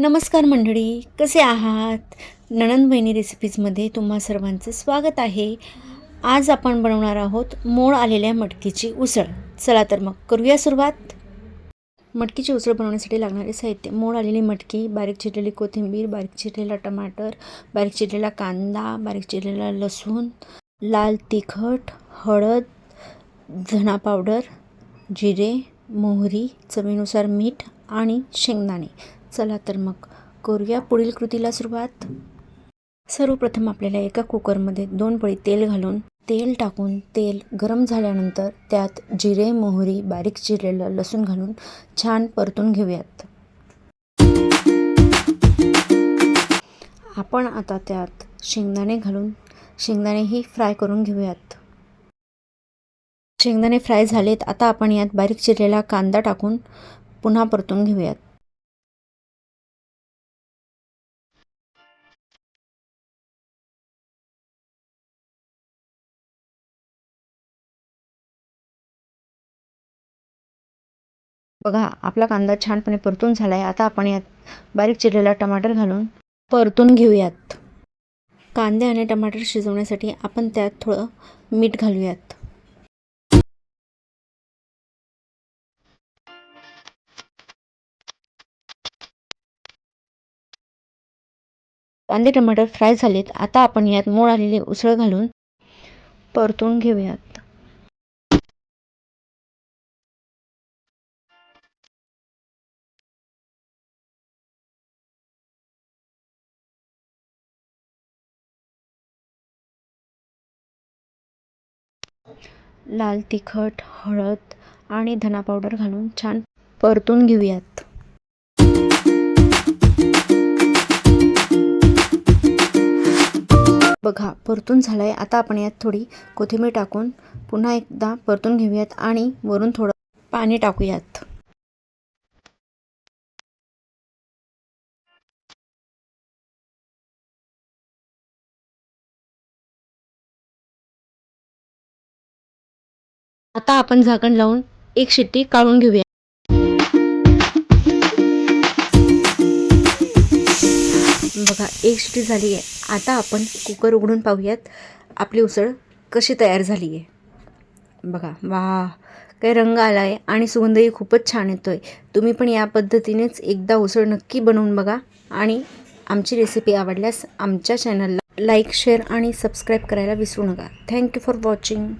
नमस्कार मंडळी कसे आहात? नणंद बहिणी रेसिपीजमध्ये तुम्हा सर्वांचं स्वागत आहे. आज आपण बनवणार आहोत मोड आलेल्या मटकीची उसळ. चला तर मग करूया सुरुवात. मटकीची उसळ बनवण्यासाठी लागणारे साहित्य. मोड आलेली मटकी बारीक चिरलेली कोथिंबीर बारीक चिरलेला टमाटर बारीक चिरलेला कांदा बारीक चिरलेला लसूण लाल तिखट हळद धणा पावडर जिरे मोहरी चवीनुसार मीठ आणि शेंगदाणे. चला तर मग करूया पुढील कृतीला सुरुवात. सर्वप्रथम आपल्याला एका कुकरमध्ये दोन पळी तेल घालून तेल टाकून तेल गरम झाल्यानंतर त्यात जिरे मोहरी बारीक चिरलेलं लसूण घालून छान परतून घेऊयात. आपण आता त्यात शेंगदाणे घालून शेंगदाणेही फ्राय करून घेऊयात. शेंगदाणे फ्राय झालेत आता आपण यात बारीक चिरलेला कांदा टाकून पुन्हा परतून घेऊयात. बघा आपला कांदा छानपणे परतून झाला आहे आता आपण यात बारीक चिरलेला टमाटर घालून परतून घेऊयात. कांदे आणि टमाटर शिजवण्यासाठी आपण त्यात थोडं मीठ घालूयात. कांदे टमाटर फ्राय झालेत. आता आपण यात मोड आलेली उसळ घालून परतून घेऊयात. लाल तिखट हळद आणि धना पावडर घालून छान परतून घेऊयात. बघा परतून झालं आहे आता आपण यात थोडी कोथिंबीर टाकून पुन्हा एकदा परतून घेऊयात आणि वरून थोडं पाणी टाकूयात. आता आपण झाकण लावून एक शिट्टी काढून घेऊया. बघा एक शिट्टी झाली आहे आता आपण कुकर उघडून पाहूयात. आपली उसळ कशी तयार झाली आहे बघा वा काय रंग आला आहे आणि सुगंधही खूपच छान येतो आहे तुम्ही पण या पद्धतीनेच एकदा उसळ नक्की बनवून बघा आणि आमची रेसिपी आवडल्यास आमच्या चॅनलला लाईक शेअर आणि सबस्क्राईब करायला विसरू नका. Thank you for watching